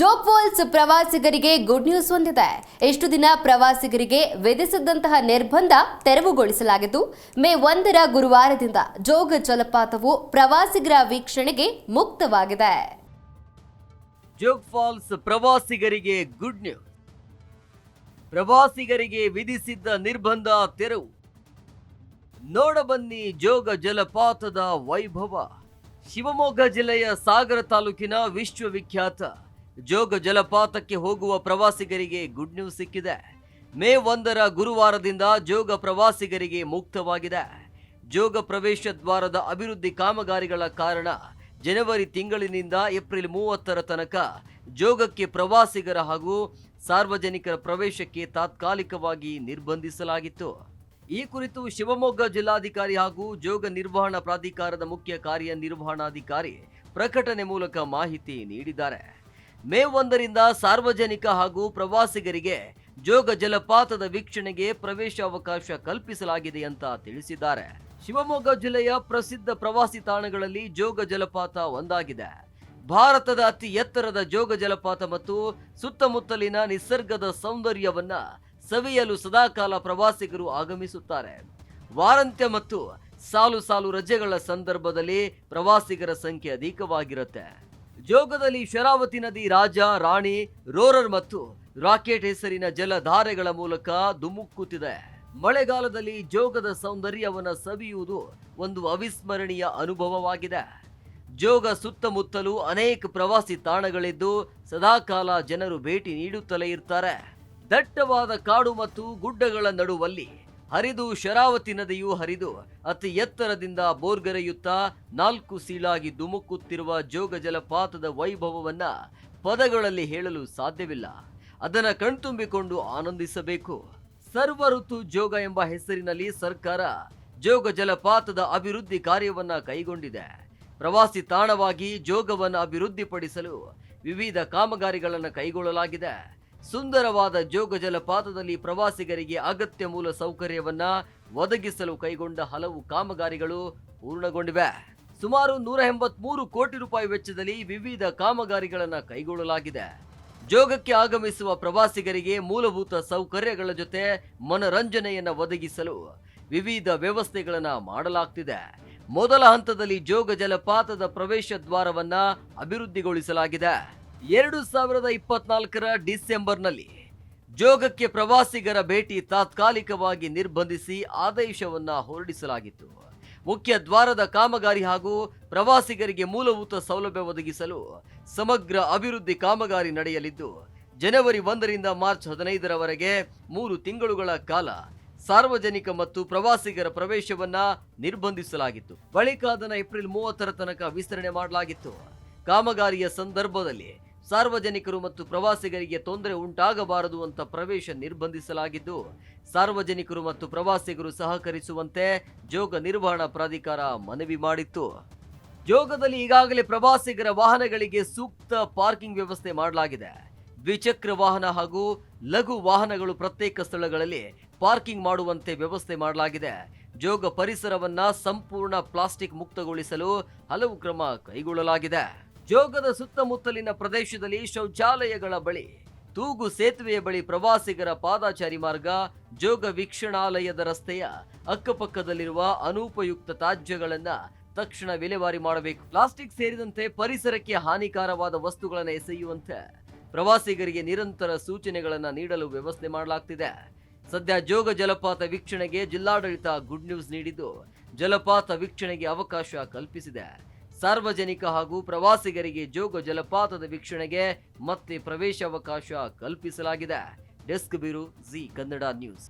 Jog falls ಪ್ರವಾಸಿಗರಿಗೆ good news ಹೊಂದಿದೆ ಎಷ್ಟು ದಿನ ಪ್ರವಾಸಿಗರಿಗೆ ವಿಧಿಸಿದ್ದಂತಹ ನಿರ್ಬಂಧ ತೆರವುಗೊಳಿಸಲಾಗಿದ್ದು, ಮೇ ಒಂದರ ಗುರುವಾರದಿಂದ ಜೋಗ ಜಲಪಾತವು ಪ್ರವಾಸಿಗರ ವೀಕ್ಷಣೆಗೆ ಮುಕ್ತವಾಗಿದೆ. ಜೋಗ್ ಫಾಲ್ಸ್ ಪ್ರವಾಸಿಗರಿಗೆ ಗುಡ್ ನ್ಯೂಸ್. ಪ್ರವಾಸಿಗರಿಗೆ ವಿಧಿಸಿದ್ದ ನಿರ್ಬಂಧ ತೆರವು. ನೋಡಬನ್ನಿ ಜೋಗ ಜಲಪಾತದ ವೈಭವ. ಶಿವಮೊಗ್ಗ ಜಿಲ್ಲೆಯ ಸಾಗರ ತಾಲೂಕಿನ ವಿಶ್ವವಿಖ್ಯಾತ ಜೋಗ ಜಲಪಾತಕ್ಕೆ ಹೋಗುವ ಪ್ರವಾಸಿಗರಿಗೆ ಗುಡ್ ನ್ಯೂಸ್ ಸಿಕ್ಕಿದೆ. ಮೇ ಒಂದರ ಗುರುವಾರದಿಂದ ಜೋಗ ಪ್ರವಾಸಿಗರಿಗೆ ಮುಕ್ತವಾಗಿದೆ. ಜೋಗ ಪ್ರವೇಶ ದ್ವಾರದ ಅಭಿವೃದ್ಧಿ ಕಾಮಗಾರಿಗಳ ಕಾರಣ ಜನವರಿ ತಿಂಗಳಿನಿಂದ ಏಪ್ರಿಲ್ ಮೂವತ್ತರ ತನಕ ಜೋಗಕ್ಕೆ ಪ್ರವಾಸಿಗರ ಹಾಗೂ ಸಾರ್ವಜನಿಕರ ಪ್ರವೇಶಕ್ಕೆ ತಾತ್ಕಾಲಿಕವಾಗಿ ನಿರ್ಬಂಧಿಸಲಾಗಿತ್ತು. ಈ ಕುರಿತು ಶಿವಮೊಗ್ಗ ಜಿಲ್ಲಾಧಿಕಾರಿ ಹಾಗೂ ಜೋಗ ನಿರ್ವಹಣಾ ಪ್ರಾಧಿಕಾರದ ಮುಖ್ಯ ಕಾರ್ಯನಿರ್ವಹಣಾಧಿಕಾರಿ ಪ್ರಕಟಣೆ ಮೂಲಕ ಮಾಹಿತಿ ನೀಡಿದ್ದಾರೆ. ಮೇ ಒಂದರಿಂದ ಸಾರ್ವಜನಿಕ ಹಾಗೂ ಪ್ರವಾಸಿಗರಿಗೆ ಜೋಗ ಜಲಪಾತದ ವೀಕ್ಷಣೆಗೆ ಪ್ರವೇಶ ಅವಕಾಶ ಕಲ್ಪಿಸಲಾಗಿದೆ ಅಂತ ತಿಳಿಸಿದ್ದಾರೆ. ಶಿವಮೊಗ್ಗ ಜಿಲ್ಲೆಯ ಪ್ರಸಿದ್ಧ ಪ್ರವಾಸಿ ತಾಣಗಳಲ್ಲಿ ಜೋಗ ಜಲಪಾತ ಒಂದಾಗಿದೆ. ಭಾರತದ ಅತಿ ಎತ್ತರದ ಜೋಗ ಜಲಪಾತ ಮತ್ತು ಸುತ್ತಮುತ್ತಲಿನ ನಿಸರ್ಗದ ಸೌಂದರ್ಯವನ್ನ ಸವಿಯಲು ಸದಾಕಾಲ ಪ್ರವಾಸಿಗರು ಆಗಮಿಸುತ್ತಾರೆ. ವಾರಂತ್ಯ ಮತ್ತು ಸಾಲು ಸಾಲು ರಜೆಗಳ ಸಂದರ್ಭದಲ್ಲಿ ಪ್ರವಾಸಿಗರ ಸಂಖ್ಯೆ ಅಧಿಕವಾಗಿರುತ್ತೆ. ಜೋಗದಲ್ಲಿ ಶರಾವತಿ ನದಿ ರಾಜ, ರಾಣಿ, ರೋರರ್ ಮತ್ತು ರಾಕೆಟ್ ಹೆಸರಿನ ಜಲಧಾರೆಗಳ ಮೂಲಕ ಧುಮುಕ್ಕುತ್ತಿದೆ ಮಳೆಗಾಲದಲ್ಲಿ ಜೋಗದ ಸೌಂದರ್ಯವನ್ನು ಸವಿಯುವುದು ಒಂದು ಅವಿಸ್ಮರಣೀಯ ಅನುಭವವಾಗಿದೆ. ಜೋಗ ಸುತ್ತಮುತ್ತಲೂ ಅನೇಕ ಪ್ರವಾಸಿ ತಾಣಗಳಿದ್ದು ಸದಾಕಾಲ ಜನರು ಭೇಟಿ ನೀಡುತ್ತಲೇ ಇರ್ತಾರೆ. ದಟ್ಟವಾದ ಕಾಡು ಮತ್ತು ಗುಡ್ಡಗಳ ನಡುವಲ್ಲಿ ಹರಿದು ಶರಾವತಿ ನದಿಯು ಹರಿದು ಅತಿ ಎತ್ತರದಿಂದ ಬೋರ್ಗರೆಯುತ್ತಾ ನಾಲ್ಕು ಸೀಳಾಗಿ ಧುಮುಕುತ್ತಿರುವ ಜೋಗ ಜಲಪಾತದ ವೈಭವವನ್ನ ಪದಗಳಲ್ಲಿ ಹೇಳಲು ಸಾಧ್ಯವಿಲ್ಲ. ಅದನ್ನ ಕಣ್ತುಂಬಿಕೊಂಡು ಆನಂದಿಸಬೇಕು. ಸರ್ವ ಋತು ಜೋಗ ಎಂಬ ಹೆಸರಿನಲ್ಲಿ ಸರ್ಕಾರ ಜೋಗ ಜಲಪಾತದ ಅಭಿವೃದ್ಧಿ ಕಾರ್ಯವನ್ನ ಕೈಗೊಂಡಿದೆ. ಪ್ರವಾಸಿ ತಾಣವಾಗಿ ಜೋಗವನ್ನು ಅಭಿವೃದ್ಧಿಪಡಿಸಲು ವಿವಿಧ ಕಾಮಗಾರಿಗಳನ್ನು ಕೈಗೊಳ್ಳಲಾಗಿದೆ. ಸುಂದರವಾದ ಜೋಗ ಜಲಪಾತದಲ್ಲಿ ಪ್ರವಾಸಿಗರಿಗೆ ಅಗತ್ಯ ಮೂಲ ಸೌಕರ್ಯವನ್ನ ಒದಗಿಸಲು ಕೈಗೊಂಡ ಹಲವು ಕಾಮಗಾರಿಗಳು ಪೂರ್ಣಗೊಂಡಿವೆ. ಸುಮಾರು ನೂರ ಎಂಬತ್ಮೂರು ಕೋಟಿ ರೂಪಾಯಿ ವೆಚ್ಚದಲ್ಲಿ ವಿವಿಧ ಕಾಮಗಾರಿಗಳನ್ನು ಕೈಗೊಳ್ಳಲಾಗಿದೆ. ಜೋಗಕ್ಕೆ ಆಗಮಿಸುವ ಪ್ರವಾಸಿಗರಿಗೆ ಮೂಲಭೂತ ಸೌಕರ್ಯಗಳ ಜೊತೆ ಮನರಂಜನೆಯನ್ನ ಒದಗಿಸಲು ವಿವಿಧ ವ್ಯವಸ್ಥೆಗಳನ್ನು ಮಾಡಲಾಗ್ತಿದೆ. ಮೊದಲ ಹಂತದಲ್ಲಿ ಜೋಗ ಜಲಪಾತದ ಪ್ರವೇಶ ದ್ವಾರವನ್ನು ಅಭಿವೃದ್ಧಿಗೊಳಿಸಲಾಗಿದೆ. ಎರಡು ಸಾವಿರದ ಇಪ್ಪತ್ನಾಲ್ಕರ ಡಿಸೆಂಬರ್ನಲ್ಲಿ ಜೋಗಕ್ಕೆ ಪ್ರವಾಸಿಗರ ಭೇಟಿ ತಾತ್ಕಾಲಿಕವಾಗಿ ನಿರ್ಬಂಧಿಸಿ ಆದೇಶವನ್ನು ಹೊರಡಿಸಲಾಗಿತ್ತು. ಮುಖ್ಯ ದ್ವಾರದ ಕಾಮಗಾರಿ ಹಾಗೂ ಪ್ರವಾಸಿಗರಿಗೆ ಮೂಲಭೂತ ಸೌಲಭ್ಯ ಒದಗಿಸಲು ಸಮಗ್ರ ಅಭಿವೃದ್ಧಿ ಕಾಮಗಾರಿ ನಡೆಯಲಿದ್ದು, ಜನವರಿ ಒಂದರಿಂದ ಮಾರ್ಚ್ ಹದಿನೈದರವರೆಗೆ ಮೂರು ತಿಂಗಳುಗಳ ಕಾಲ ಸಾರ್ವಜನಿಕ ಮತ್ತು ಪ್ರವಾಸಿಗರ ಪ್ರವೇಶವನ್ನ ನಿರ್ಬಂಧಿಸಲಾಗಿತ್ತು. ಬಳಿಕ ಅದನ್ನು ಏಪ್ರಿಲ್ ಮೂವತ್ತರ ತನಕ ವಿಸ್ತರಣೆ ಮಾಡಲಾಗಿತ್ತು. ಕಾಮಗಾರಿಯ ಸಂದರ್ಭದಲ್ಲಿ ಸಾರ್ವಜನಿಕರು ಮತ್ತು ಪ್ರವಾಸಿಗರಿಗೆ ತೊಂದರೆ ಉಂಟಾಗಬಾರದು ಅಂತ ಪ್ರವೇಶ ನಿರ್ಬಂಧಿಸಲಾಗಿದ್ದು, ಸಾರ್ವಜನಿಕರು ಮತ್ತು ಪ್ರವಾಸಿಗರು ಸಹಕರಿಸುವಂತೆ ಜೋಗ ನಿರ್ವಹಣಾ ಪ್ರಾಧಿಕಾರ ಮನವಿ ಮಾಡಿತ್ತು. ಜೋಗದಲ್ಲಿ ಈಗಾಗಲೇ ಪ್ರವಾಸಿಗರ ವಾಹನಗಳಿಗೆ ಸೂಕ್ತ ಪಾರ್ಕಿಂಗ್ ವ್ಯವಸ್ಥೆ ಮಾಡಲಾಗಿದೆ. ದ್ವಿಚಕ್ರ ವಾಹನ ಹಾಗೂ ಲಘು ವಾಹನಗಳು ಪ್ರತ್ಯೇಕ ಸ್ಥಳಗಳಲ್ಲಿ ಪಾರ್ಕಿಂಗ್ ಮಾಡುವಂತೆ ವ್ಯವಸ್ಥೆ ಮಾಡಲಾಗಿದೆ. ಜೋಗ ಪರಿಸರವನ್ನ ಸಂಪೂರ್ಣ ಪ್ಲಾಸ್ಟಿಕ್ ಮುಕ್ತಗೊಳಿಸಲು ಹಲವು ಕ್ರಮ ಕೈಗೊಳ್ಳಲಾಗಿದೆ. ಜೋಗದ ಸುತ್ತಮುತ್ತಲಿನ ಪ್ರದೇಶದಲ್ಲಿ ಶೌಚಾಲಯಗಳ ಬಳಿ, ತೂಗು ಸೇತುವೆಯ ಬಳಿ ಪ್ರವಾಸಿಗರ ಪಾದಾಚಾರಿ ಮಾರ್ಗ, ಜೋಗ ವೀಕ್ಷಣಾಲಯದ ರಸ್ತೆಯ ಅಕ್ಕಪಕ್ಕದಲ್ಲಿರುವ ಅನುಪಯುಕ್ತ ತ್ಯಾಜ್ಯಗಳನ್ನ ತಕ್ಷಣ ವಿಲೇವಾರಿ ಮಾಡಬೇಕು. ಪ್ಲಾಸ್ಟಿಕ್ ಸೇರಿದಂತೆ ಪರಿಸರಕ್ಕೆ ಹಾನಿಕಾರವಾದ ವಸ್ತುಗಳನ್ನು ಎಸೆಯುವಂತೆ ಪ್ರವಾಸಿಗರಿಗೆ ನಿರಂತರ ಸೂಚನೆಗಳನ್ನ ನೀಡಲು ವ್ಯವಸ್ಥೆ ಮಾಡಲಾಗ್ತಿದೆ. ಸದ್ಯ ಜೋಗ ಜಲಪಾತ ವೀಕ್ಷಣೆಗೆ ಜಿಲ್ಲಾಡಳಿತ ಗುಡ್ ನ್ಯೂಸ್ ನೀಡಿದ್ದು, ಜಲಪಾತ ವೀಕ್ಷಣೆಗೆ ಅವಕಾಶ ಕಲ್ಪಿಸಿದೆ. ಸಾರ್ವಜನಿಕ ಹಾಗೂ ಪ್ರವಾಸಿಗರಿಗೆ ಜೋಗ ಜಲಪಾತದ ವೀಕ್ಷಣೆಗೆ ಮತ್ತೆ ಪ್ರವೇಶಾವಕಾಶ ಕಲ್ಪಿಸಲಾಗಿದೆ. Desk bureau Zee Kannada news.